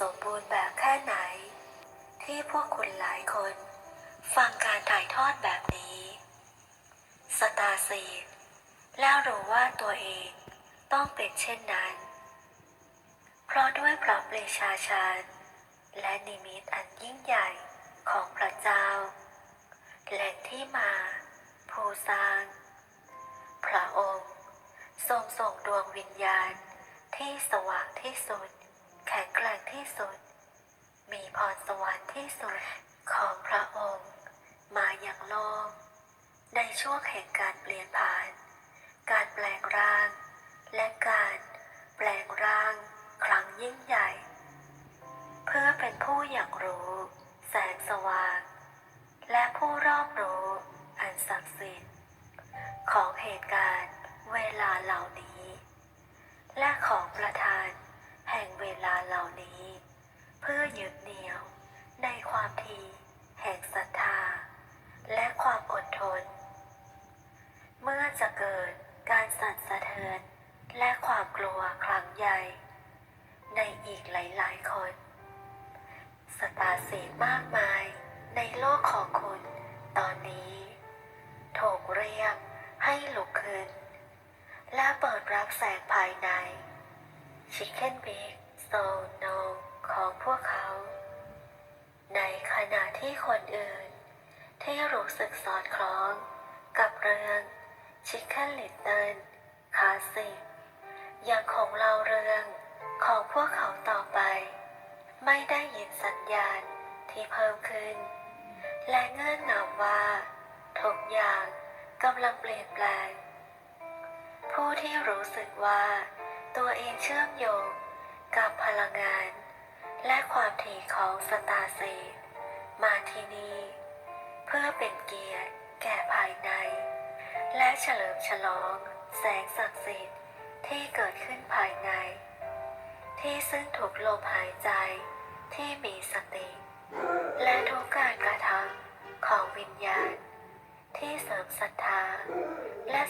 สมบูรณ์แบบแค่ไหน ที่พวกคุณหลายคน ฟังการถ่ายทอดแบบนี้สตาร์ซีดแล้วรู้ว่าตัวเองต้องเป็นเช่นนั้น เพราะด้วยพระปรีชาชาญและนิมิตอันยิ่งใหญ่ของพระเจ้า แหล่งที่มาผู้สร้าง พระองค์ทรงส่งดวงวิญญาณที่สว่างที่สุด แข็งแกร่งที่สุด มีพรสวรรค์ที่สุดของพระองค์ มาอย่างโลก ในช่วงแห่งการเปลี่ยนผ่าน การแปลงร่าง และการแปลงร่างครั้งยิ่งใหญ่ เพื่อเป็นผู้อย่างรู้ แสงสว่าง และผู้รอบรู้อันศักดิ์สิทธิ์ของเหตุการณ์เวลาเหล่านี้ และของประธานแห่งเวลาเหล่านี้ เพื่อยึดเหนี่ยวในความทีแห่งศรัทธา และความอดทน เมื่อ จะเกิดการสั่นสะเทือน และความกลัวครั้งใหญ่ ในอีกหลายๆ คน สตาร์สีมากมายในโลกของคุณตอนนี้ ถูกเรียกให้ลุกขึ้น และเปิดรับแสงภายใน ชิคเก้นบิ๊กโซโนของพวกเขา ในขณะที่คนอื่น ที่รู้สึกสอดคล้องกับเรื่อง ชิคเกนลิตเติลคาสิกยังคงเล่าเรื่องของพวกเขาต่อไป ไม่ได้ยินสัญญาณที่เพิ่มขึ้น และเงื่อนงำว่า ทุกอย่างกำลังเปลี่ยนแปลง ผู้ที่รู้สึกว่า ตัวเองเชื่อมโยงกับพลังงาน และความถี่ของสตาร์เซมาที่นี่เพื่อเป็นเกียรติ เฉลิมฉลอง แสงศักดิ์สิทธิ์ที่เกิดขึ้นภายใน ที่ซึ่งถูกลมหายใจที่มีสติ และทุกการกระทำของวิญญาณ ที่เสริมศรัทธาและ